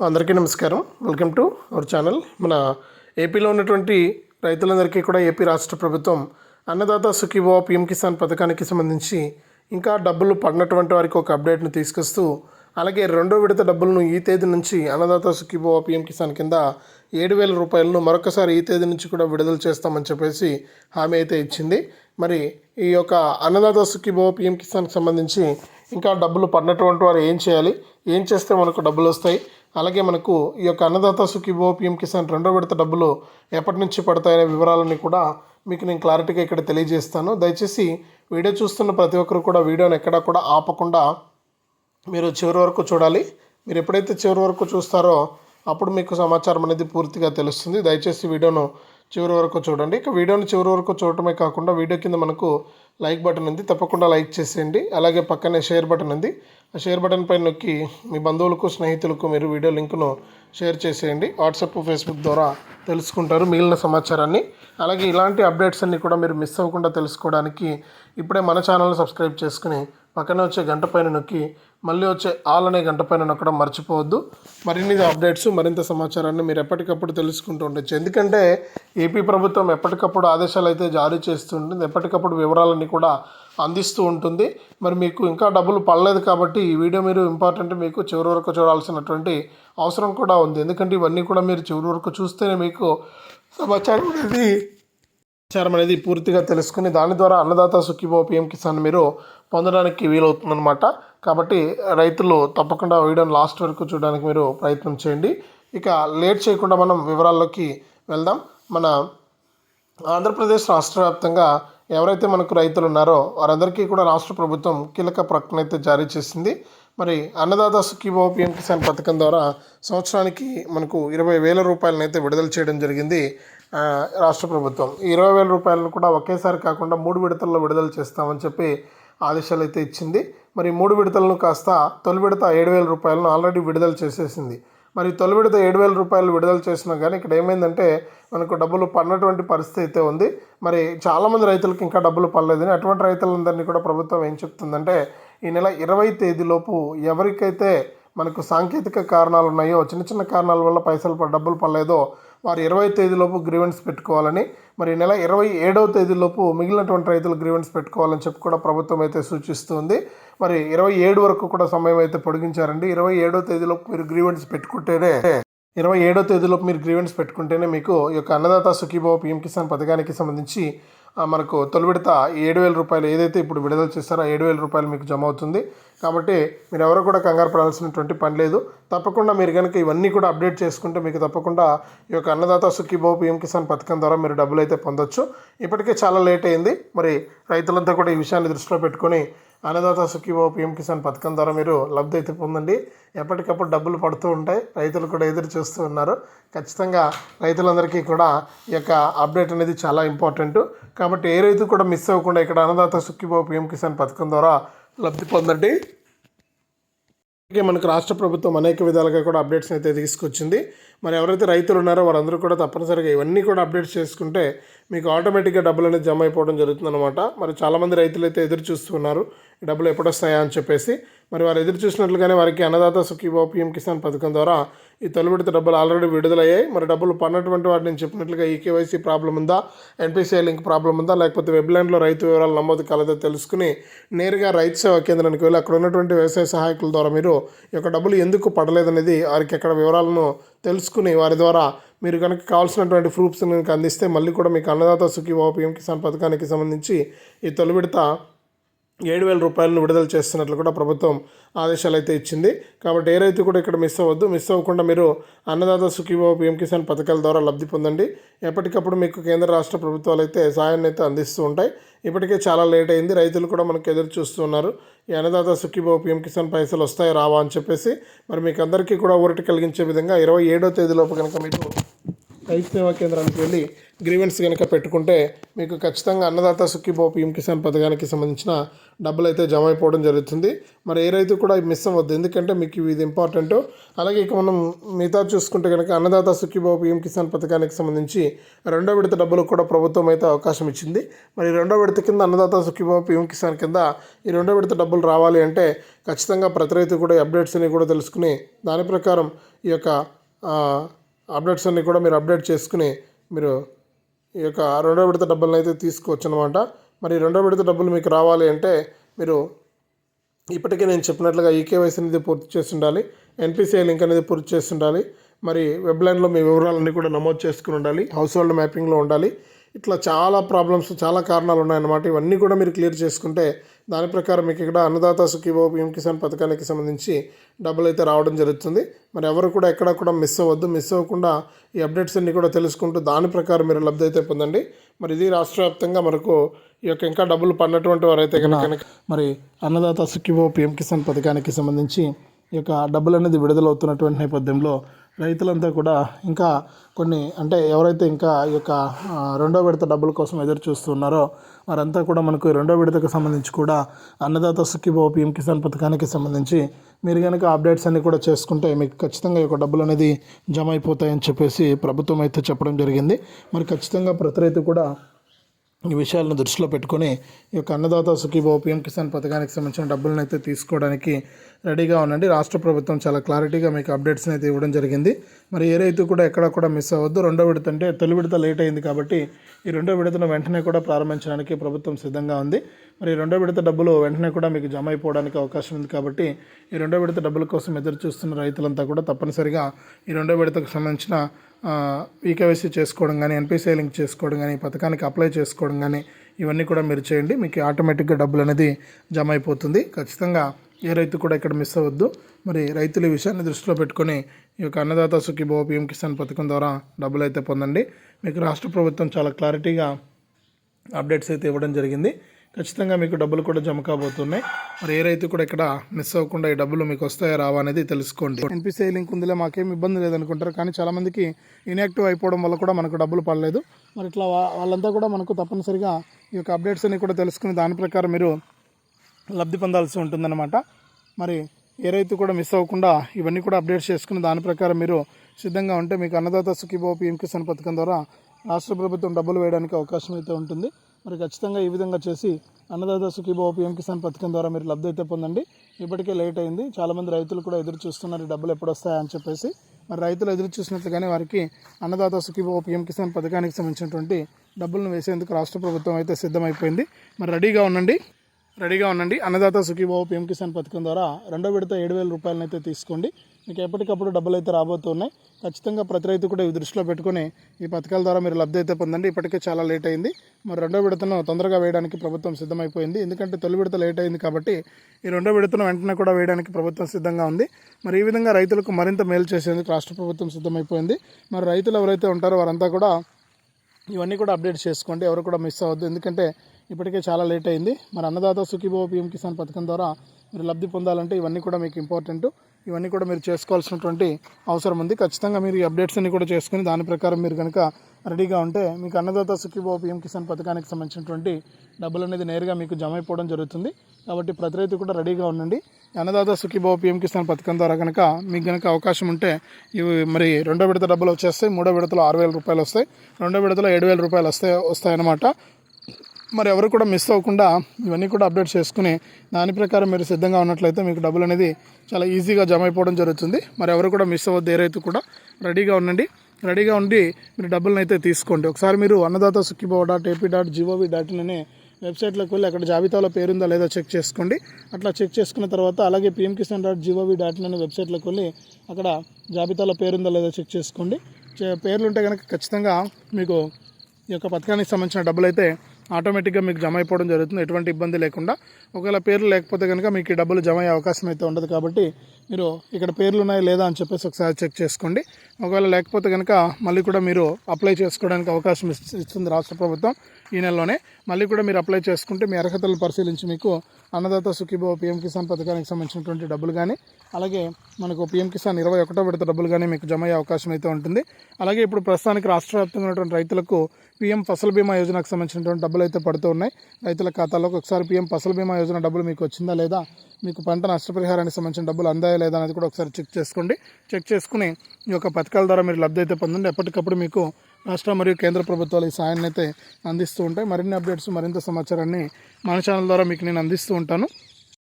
అందరికీ నమస్కారం. Welcome to our channel. మన ఏపీలో ఉన్నటువంటి రైతులందరికీ కూడా ఏపీ రాష్ట్ర ప్రభుత్వం అన్నదాత సుఖీభవ పిఎం కిసాన్ పథకానికి సంబంధించి ఇంకా డబ్బులు పడినటువంటి వారికి ఒక అప్డేట్ను తీసుకొస్తూ అలాగే రెండో విడత డబ్బులను ఈ తేదీ నుంచి అన్నదాత సుఖీభవ పిఎం కిసాన్ కింద ఏడు వేల రూపాయలను మరొకసారి ఈ తేదీ నుంచి కూడా విడుదల చేస్తామని చెప్పేసి హామీ అయితే ఇచ్చింది. మరి ఈ యొక్క అన్నదాత సుఖీభవ పిఎం కిసాన్కి సంబంధించి ఇంకా డబ్బులు పడినటువంటి వారు ఏం చేయాలి? ఏం చేస్తే మనకు డబ్బులు వస్తాయి? అలాగే మనకు ఈ యొక్క అన్నదాత సుఖీభో పిఎం కిసాన్ రెండో విడత డబ్బులు ఎప్పటి నుంచి పడతాయనే వివరాలన్నీ కూడా మీకు నేను క్లారిటీగా ఇక్కడ తెలియజేస్తాను. దయచేసి వీడియో చూస్తున్న ప్రతి ఒక్కరు కూడా వీడియోని ఎక్కడా కూడా ఆపకుండా మీరు చివరి వరకు చూడాలి. మీరు ఎప్పుడైతే చివరి వరకు చూస్తారో అప్పుడు మీకు సమాచారం అనేది పూర్తిగా తెలుస్తుంది. దయచేసి వీడియోను చివరి వరకు చూడండి. ఇక వీడియోని చివరి వరకు చూడటమే కాకుండా వీడియో కింద మనకు లైక్ బటన్ ఉంది. తప్పకుండా లైక్ చేసేయండి. అలాగే పక్కనే షేర్ బటన్ ఉంది. ఆ షేర్ బటన్ పైన నొక్కి మీ బంధువులకు స్నేహితులకు మీరు వీడియో లింక్ను షేర్ చేసేయండి. వాట్సాప్ ఫేస్బుక్ ద్వారా తెలుసుకుంటారు మిగిలిన సమాచారాన్ని. అలాగే ఇలాంటి అప్డేట్స్ అన్నీ కూడా మీరు మిస్ అవ్వకుండా తెలుసుకోవడానికి ఇప్పుడే మన ఛానల్ని సబ్స్క్రైబ్ చేసుకుని పక్కనే వచ్చే గంట పైన నొక్కి మళ్ళీ వచ్చే ఆల్ అనే గంట పైన నొక్కడం మర్చిపోవద్దు. మరిన్ని అప్డేట్స్ మరింత సమాచారాన్ని మీరు ఎప్పటికప్పుడు తెలుసుకుంటూ ఉండొచ్చు. ఎందుకంటే ఏపీ ప్రభుత్వం ఎప్పటికప్పుడు ఆదేశాలు అయితే జారీ చేస్తుంటుంది ఎప్పటికప్పుడు వివరాలన్నీ కూడా అందిస్తూ ఉంటుంది. మరి మీకు ఇంకా డబ్బులు పడలేదు కాబట్టి ఈ వీడియో మీరు ఇంపార్టెంట్ మీకు చివరి వరకు చూడాల్సినటువంటి అవసరం కూడా ఉంది. ఎందుకంటే ఇవన్నీ కూడా మీరు చివరి వరకు చూస్తేనే మీకు సమాచారం అనేది సమాచారం అనేది పూర్తిగా తెలుసుకుని దాని ద్వారా అన్నదాత సుఖీభో పిఎం కిసాన్ మీరు పొందడానికి వీలవుతుందన్నమాట. కాబట్టి రైతులు తప్పకుండా వీడియోని లాస్ట్ వరకు చూడడానికి మీరు ప్రయత్నం చేయండి. ఇక లేట్ చేయకుండా మనం వివరాల్లోకి వెళ్దాం. మన ఆంధ్రప్రదేశ్ రాష్ట్ర వ్యాప్తంగా ఎవరైతే మనకు రైతులు ఉన్నారో వారందరికీ కూడా రాష్ట్ర ప్రభుత్వం కీలక ప్రకటన అయితే జారీ చేసింది. మరి అన్నదాత సుఖీభావ పిఎం కిసాన్ పథకం ద్వారా సంవత్సరానికి మనకు ఇరవై వేల రూపాయలనైతే విడుదల చేయడం జరిగింది. రాష్ట్ర ప్రభుత్వం. ఇరవై వేల రూపాయలను కూడా ఒకేసారి కాకుండా మూడు విడతల్లో విడుదల చేస్తామని చెప్పి ఆదేశాలు అయితే ఇచ్చింది. మరి మూడు విడతలను కాస్త తొలి విడత ఏడు వేల రూపాయలను ఆల్రెడీ విడుదల చేసేసింది. మరి తొలి విడత ఏడు వేల రూపాయలు విడుదల చేసినా కానీ ఇక్కడ ఏమైందంటే మనకు డబ్బులు పడినటువంటి పరిస్థితి అయితే ఉంది. మరి చాలామంది రైతులకు ఇంకా డబ్బులు పడలేదని అటువంటి రైతులందరినీ కూడా ప్రభుత్వం ఏం చెప్తుందంటే ఈ నెల ఇరవై తేదీలోపు ఎవరికైతే మనకు సాంకేతిక కారణాలు ఉన్నాయో చిన్న చిన్న కారణాల వల్ల పైసలు డబ్బులు పడలేదో వారు ఇరవై తేదీలోపు గ్రీవెన్స్ పెట్టుకోవాలని మరి నెల ఇరవై ఏడవ తేదీలోపు మిగిలినటువంటి రైతులు గ్రీవెన్స్ పెట్టుకోవాలని చెప్పి కూడా ప్రభుత్వం అయితే సూచిస్తుంది. మరి ఇరవై ఏడు వరకు కూడా సమయం అయితే పొడిగించారండి. ఇరవై ఏడో తేదీలోపు మీరు గ్రీవెన్స్ పెట్టుకుంటేనే ఇరవై ఏడో తేదీలోపు మీరు గ్రీవెన్స్ పెట్టుకుంటేనే మీకు ఈ యొక్క అన్నదాత సుఖీభావ పీఎం కిసాన్ పథకానికి సంబంధించి మనకు తొలి విడత ఏడు వేల రూపాయలు ఏదైతే ఇప్పుడు విడుదల చేస్తారో ఆ ఏడు వేల రూపాయలు మీకు జమ అవుతుంది. కాబట్టి మీరు ఎవరు కూడా కంగారు పడాల్సినటువంటి పని లేదు. తప్పకుండా మీరు కనుక ఇవన్నీ కూడా అప్డేట్ చేసుకుంటే మీకు తప్పకుండా ఈ యొక్క అన్నదాత సుఖీభో పిఎం కిసాన్ పథకం ద్వారా మీరు డబ్బులు అయితే పొందొచ్చు. ఇప్పటికే చాలా లేట్ అయింది. మరి రైతులంతా కూడా ఈ విషయాన్ని దృష్టిలో పెట్టుకొని అన్నదాత సుఖీభో పిఎం కిసాన్ పథకం ద్వారా మీరు లబ్ధి అయితే పొందండి. ఎప్పటికప్పుడు డబ్బులు పడుతూ ఉంటాయి. రైతులు కూడా ఎదురు చూస్తూ ఉన్నారు. ఖచ్చితంగా రైతులందరికీ కూడా ఈ యొక్క అప్డేట్ అనేది చాలా ఇంపార్టెంట్. కాబట్టి ఏ రైతు కూడా మిస్ అవ్వకుండా ఇక్కడ అన్నదాత సుఖీభో పిఎం కిసాన్ పథకం ద్వారా లబ్ధి పొందండి. అలాగే మనకు రాష్ట్ర ప్రభుత్వం అనేక విధాలుగా కూడా అప్డేట్స్ అయితే తీసుకొచ్చింది. మరి ఎవరైతే రైతులు ఉన్నారో వారందరూ కూడా తప్పనిసరిగా ఇవన్నీ కూడా అప్డేట్స్ చేసుకుంటే మీకు ఆటోమేటిక్గా డబ్బులు అనేది జమ అయిపోవడం జరుగుతుందన్నమాట. మరి చాలామంది రైతులు అయితే ఎదురు చూస్తున్నారు ఈ డబ్బులు ఎప్పుడు వస్తాయా అని చెప్పేసి. మరి వారు ఎదురు చూసినట్లుగానే వారికి అన్నదాత సుఖీభో పిఎం కిసాన్ పథకం ద్వారా ఈ తొలి విడత డబ్బులు ఆల్రెడీ విడుదలయ్యాయి. మరి డబ్బులు పడినటువంటి వాటిని నేను చెప్పినట్లుగా కేవైసీ ప్రాబ్లం ఉందా? ఎన్పిసిఐ లింక్ ప్రాబ్లం ఉందా? లేకపోతే వెబ్లైన్లో రైతు వివరాలు నమోదు కలదో తెలుసుకుని నేరుగా రైతు సేవా కేంద్రానికి వెళ్ళి అక్కడ ఉన్నటువంటి వ్యవసాయ సహాయకుల ద్వారా మీరు ఈ యొక్క డబ్బులు ఎందుకు పడలేదనేది వారికి అక్కడ వివరాలను తెలుసుకుని వారి ద్వారా మీరు కనుక కావాల్సినటువంటి ప్రూఫ్స్ కనుక అందిస్తే మళ్ళీ కూడా మీకు అన్నదాత సుఖీభావ పిఎం కిసాన్ పథకానికి సంబంధించి ఈ తొలి విడత ఏడు వేల రూపాయలను విడుదల చేస్తున్నట్లు కూడా ప్రభుత్వం ఆదేశాలు అయితే ఇచ్చింది. కాబట్టి ఏ రైతు కూడా ఇక్కడ మిస్ అవ్వద్దు. మిస్ అవ్వకుండా మీరు అన్నదాత సుఖీభావ పిఎం కిసాన్ పథకాల ద్వారా లబ్ధి పొందండి. ఎప్పటికప్పుడు మీకు కేంద్ర రాష్ట్ర ప్రభుత్వాలు అయితే సాయాన్ని అయితే అందిస్తూ ఉంటాయి. ఇప్పటికే చాలా లేట్ అయింది. రైతులు కూడా మనకు ఎదురు చూస్తున్నారు ఈ అన్నదాత సుఖీభావ పిఎం కిసాన్ పైసలు వస్తాయి రావా అని చెప్పేసి మరి మీకు అందరికీ కూడా ఊరటి కలిగించే విధంగా ఇరవై ఏడో తేదీలోపు కనుక మీకు రైతు సేవా కేంద్రానికి వెళ్ళి గ్రీవెన్స్ కనుక పెట్టుకుంటే మీకు ఖచ్చితంగా అన్నదాత సుఖీభావ పిఎం కిసాన్ పథకానికి సంబంధించిన డబ్బులు అయితే జమ అయిపోవడం జరుగుతుంది. మరి ఏ రైతు కూడా మిస్ అవ్వద్దు. ఎందుకంటే మీకు ఇది ఇంపార్టెంట్ అలాగే ఇక మనం మిగతా చూసుకుంటే కనుక అన్నదాత సుఖీభావ పిఎం కిసాన్ పథకానికి సంబంధించి రెండో విడత డబ్బులు కూడా ప్రభుత్వం అయితే అవకాశం ఇచ్చింది. మరి రెండో విడత కింద అన్నదాత సుఖీభావ పిఎం కిసాన్ కింద ఈ రెండో విడత డబ్బులు రావాలి అంటే ఖచ్చితంగా ప్రతి రైతు కూడా అప్డేట్స్ అన్ని కూడా తెలుసుకుని దాని ప్రకారం ఈ యొక్క అప్డేట్స్ అన్నీ కూడా మీరు అప్డేట్ చేసుకుని మీరు ఈ యొక్క రెండో విడత డబ్బులను అయితే తీసుకోవచ్చు అనమాట మరి రెండో విడత డబ్బులు మీకు రావాలి అంటే మీరు ఇప్పటికే నేను చెప్పినట్లుగా ఈకేవైసీ అనేది పూర్తి చేసి ఉండాలి ఎన్పిసిఐ లింక్ అనేది పూర్తి చేసి ఉండాలి మరి వెబ్లైన్లో మీ వివరాలన్నీ కూడా నమోదు చేసుకుని ఉండాలి హౌస్ హోల్డ్ మ్యాపింగ్లో ఉండాలి ఇట్లా చాలా ప్రాబ్లమ్స్ చాలా కారణాలు ఉన్నాయన్నమాట. ఇవన్నీ కూడా మీరు క్లియర్ చేసుకుంటే దాని ప్రకారం మీకు ఇక్కడ అన్నదాత సుఖీభావ పిఎం కిసాన్ పథకానికి సంబంధించి డబ్బులు అయితే రావడం జరుగుతుంది. మరి ఎవరు కూడా ఎక్కడ కూడా మిస్ అవ్వద్దు. మిస్ అవ్వకుండా ఈ అప్డేట్స్ అన్ని కూడా తెలుసుకుంటూ దాని ప్రకారం మీరు లబ్ధి అయితే పొందండి. మరి ఇది రాష్ట్ర వ్యాప్తంగా మనకు ఈ యొక్క ఇంకా డబ్బులు పడినటువంటి వారైతే కనుక మరి అన్నదాత సుఖీభావ పిఎం కిసాన్ పథకానికి సంబంధించి ఈ యొక్క డబ్బులు అనేది విడుదలవుతున్నటువంటి నేపథ్యంలో రైతులంతా కూడా ఇంకా కొన్ని అంటే ఎవరైతే ఇంకా ఈ యొక్క రెండో విడత డబ్బుల కోసం ఎదురు చూస్తున్నారో వారంతా కూడా మనకు రెండో విడతకు సంబంధించి కూడా అన్నదాత సుఖీభావ పిఎం కిసాన్ పథకానికి సంబంధించి మీరు కనుక అప్డేట్స్ అన్ని కూడా చేసుకుంటే మీకు ఖచ్చితంగా ఈ యొక్క డబ్బులు అనేది జమ అయిపోతాయని చెప్పేసి ప్రభుత్వం అయితే చెప్పడం జరిగింది. మరి ఖచ్చితంగా ప్రతి రైతు కూడా ఈ విషయాలను దృష్టిలో పెట్టుకొని ఈ యొక్క అన్నదాత సుఖీభావ పిఎం కిసాన్ పథకానికి సంబంధించిన డబ్బులను అయితే తీసుకోవడానికి రెడీగా ఉండండి. రాష్ట్ర ప్రభుత్వం చాలా క్లారిటీగా మీకు అప్డేట్స్ని అయితే ఇవ్వడం జరిగింది. మరి ఏ రైతు కూడా ఎక్కడ కూడా మిస్ అవ్వద్దు. రెండో విడత అంటే తొలి విడత లేట్ అయింది కాబట్టి ఈ రెండో విడతను వెంటనే కూడా ప్రారంభించడానికి ప్రభుత్వం సిద్ధంగా ఉంది. మరి ఈ రెండో విడత డబ్బులు వెంటనే కూడా మీకు జమ అయిపోవడానికి అవకాశం ఉంది కాబట్టి ఈ రెండో విడత డబ్బుల కోసం ఎదురు చూస్తున్న రైతులంతా కూడా తప్పనిసరిగా ఈ రెండో విడతకు సంబంధించిన ఈకేవైసీ చేసుకోవడం కానీ ఎన్పిసిఐ లింక్ చేసుకోవడం కానీ పథకానికి అప్లై చేసుకోవడం కానీ ఇవన్నీ కూడా మీరు చేయండి. మీకు ఆటోమేటిక్గా డబ్బులు అనేది జమ అయిపోతుంది. ఖచ్చితంగా ఏ రైతు కూడా ఇక్కడ మిస్ అవ్వద్దు. మరి రైతుల ఈ విషయాన్ని దృష్టిలో పెట్టుకొని ఈ యొక్క అన్నదాత సుఖీభావ పిఎం కిసాన్ పథకం ద్వారా డబ్బులు అయితే పొందండి. మీకు రాష్ట్ర ప్రభుత్వం చాలా క్లారిటీగా అప్డేట్స్ అయితే ఇవ్వడం జరిగింది. ఖచ్చితంగా మీకు డబ్బులు కూడా జమ కాబోతున్నాయి. మరి ఏ రైతు కూడా ఇక్కడ మిస్ అవ్వకుండా ఈ డబ్బులు మీకు వస్తాయా రావా అనేది తెలుసుకోండి. ఎన్పిసిఐ లింక్ ఉందిలే మాకేం ఇబ్బంది లేదనుకుంటారు కానీ చాలామందికి ఇన్యాక్టివ్ అయిపోవడం వల్ల కూడా మనకు డబ్బులు పడలేదు. మరి ఇట్లా వాళ్ళంతా కూడా మనకు తప్పనిసరిగా ఈ యొక్క అప్డేట్స్ అన్ని కూడా తెలుసుకుని దాని ప్రకారం మీరు లబ్ధి పొందాల్సి ఉంటుందన్నమాట. మరి ఏ రైతు కూడా మిస్ అవ్వకుండా ఇవన్నీ కూడా అప్డేట్స్ చేసుకుని దాని ప్రకారం మీరు సిద్ధంగా ఉంటే మీకు అన్నదాత సుఖీభావ పీఎం కిసాన్ పథకం ద్వారా రాష్ట్ర ప్రభుత్వం డబ్బులు వేయడానికి అవకాశం అయితే ఉంటుంది. మరి ఖచ్చితంగా ఈ విధంగా చేసి అన్నదాత సుఖీభావ పిఎం కిసాన్ పథకం ద్వారా మీరు లబ్ధి అయితే పొందండి. ఇప్పటికే లేట్ అయింది. చాలామంది రైతులు కూడా ఎదురు చూస్తున్నారు ఈ డబ్బులు ఎప్పుడు వస్తాయని చెప్పేసి. మరి రైతులు ఎదురు చూసినట్లుగానే వారికి అన్నదాత సుఖీభావ పిఎం కిసాన్ పథకానికి సంబంధించినటువంటి డబ్బులను వేసేందుకు రాష్ట్ర ప్రభుత్వం అయితే సిద్ధమైపోయింది. మరి రెడీగా ఉండండి. రెడీగా ఉండండి. అన్నదాత సుఖీభావ పిఎం కిసాన్ పథకం ద్వారా రెండో విడత ఏడు వేల రూపాయలనైతే తీసుకోండి. మీకు ఎప్పటికప్పుడు డబ్బులు అయితే రాబోతున్నాయి. ఖచ్చితంగా ప్రతి రైతు కూడా ఇవి దృష్టిలో పెట్టుకుని ఈ పథకాల ద్వారా మీరు లబ్ధి అయితే పొందండి. ఇప్పటికే చాలా లేట్ అయింది. మరి రెండో విడతను తొందరగా వేయడానికి ప్రభుత్వం సిద్ధమైపోయింది. ఎందుకంటే తొలి విడత లేట్ అయింది కాబట్టి ఈ రెండో విడతను వెంటనే కూడా వేయడానికి ప్రభుత్వం సిద్ధంగా ఉంది. మరి ఈ విధంగా రైతులకు మరింత మేలు చేసేందుకు రాష్ట్ర ప్రభుత్వం సిద్ధమైపోయింది. మరి రైతులు ఎవరైతే ఉంటారో వారంతా కూడా ఇవన్నీ కూడా అప్డేట్ చేసుకోండి. ఎవరు కూడా మిస్ అవ్వద్దు. ఎందుకంటే ఇప్పటికే చాలా లేట్ అయింది. మరి అన్నదాత సుఖీభావ పీఎం కిసాన్ పథకం ద్వారా మీరు లబ్ధి పొందాలంటే ఇవన్నీ కూడా మీకు ఇంపార్టెంట్. ఇవన్నీ కూడా మీరు చేసుకోవాల్సినటువంటి అవసరం ఉంది. ఖచ్చితంగా మీరు ఈ అప్డేట్స్ అన్ని కూడా చేసుకుని దాని ప్రకారం మీరు కనుక రెడీగా ఉంటే మీకు అన్నదాత సుఖీభావ పిఎం కిసాన్ పథకానికి సంబంధించినటువంటి డబ్బులు అనేది నేరుగా మీకు జమ అయిపోవడం జరుగుతుంది. కాబట్టి ప్రతి రైతు కూడా రెడీగా ఉండండి. అన్నదాత సుఖీభావ పిఎం కిసాన్ పథకం ద్వారా కనుక మీకు కనుక అవకాశం ఉంటే ఇవి మరి రెండో విడత డబ్బులు వచ్చేస్తాయి. మూడో విడతలో ఆరు వేల రూపాయలు వస్తాయి. రెండో విడతలో ఏడు వేల రూపాయలు వస్తాయి వస్తాయన్నమాట. మరి ఎవరు కూడా మిస్ అవ్వకుండా ఇవన్నీ కూడా అప్డేట్ చేసుకుని దాని ప్రకారం మీరు సిద్ధంగా ఉన్నట్లయితే మీకు డబ్బులు అనేది చాలా ఈజీగా జమ అయిపోవడం జరుగుతుంది. మరి ఎవరు కూడా మిస్ అవ్వద్దు ఏ రైతు కూడా రెడీగా ఉండండి. రెడీగా ఉండి మీరు డబ్బులను అయితే తీసుకోండి. ఒకసారి మీరు Annadata Sukhibhava dot AP dot G O V dot in అనే వెబ్సైట్లోకి వెళ్ళి అక్కడ జాబితాలో పేరుందా లేదో చెక్ చేసుకోండి. అట్లా చెక్ చేసుకున్న తర్వాత అలాగే PM Kisan dot G O V dot in అనే వెబ్సైట్లోకి వెళ్ళి అక్కడ జాబితాలో పేరుందా లేదో చెక్ చేసుకోండి. చే- పేర్లు ఉంటే కనుక ఖచ్చితంగా మీకు ఈ యొక్క పథకానికి సంబంధించిన డబ్బులు అయితే ఆటోమేటిక్గా మీకు జమ అయిపోవడం జరుగుతుంది. ఎటువంటి ఇబ్బంది లేకుండా. ఒకవేళ పేర్లు లేకపోతే కనుక మీకు ఈ డబ్బులు జమ అయ్యే అవకాశం అయితే ఉండదు కాబట్టి మీరు ఇక్కడ పేర్లు ఉన్నాయా లేదా అని చెప్పేసి ఒకసారి చెక్ చేసుకోండి. ఒకవేళ లేకపోతే కనుక మళ్ళీ కూడా మీరు అప్లై చేసుకోవడానికి అవకాశం ఇస్తుంది రాష్ట్ర ప్రభుత్వం ఈ నెలలోనే. మళ్ళీ కూడా మీరు అప్లై చేసుకుంటే మీ అర్హతలను పరిశీలించి మీకు అన్నదాత సుఖీభవ పిఎం కిసాన్ పథకానికి సంబంధించినటువంటి డబ్బులు కానీ అలాగే మనకు పిఎం కిసాన్ ఇరవై ఒకటో విడత డబ్బులు కానీ మీకు జమ అయ్యే అవకాశం అయితే ఉంటుంది. అలాగే ఇప్పుడు ప్రస్తుతానికి రాష్ట్ర వ్యాప్తంగా ఉన్నటువంటి రైతులకు పీఎం ఫసల్ బీమా యోజనకు సంబంధించినటువంటి డబ్బులు అయితే పడుతూ ఉన్నాయి. రైతుల ఖాతాలోకి ఒకసారి పీఎం ఫసల్ బీమా యోజన డబ్బులు మీకు వచ్చిందా లేదా మీకు పంట నష్టపరిహారానికి సంబంధించిన డబ్బులు అందాయా లేదా అనేది కూడా ఒకసారి చెక్ చేసుకోండి. చెక్ చేసుకుని ఈ యొక్క పథకాల ద్వారా మీరు లబ్ధి అయితే పొందండి. ఎప్పటికప్పుడు మీకు రాష్ట్ర మరియు కేంద్ర ప్రభుత్వాలు ఈ సాయాన్ని అయితే అందిస్తూ ఉంటాయి. మరిన్ని అప్డేట్స్ మరింత సమాచారాన్ని మన ఛానల్ ద్వారా మీకు నేను అందిస్తూ ఉంటాను.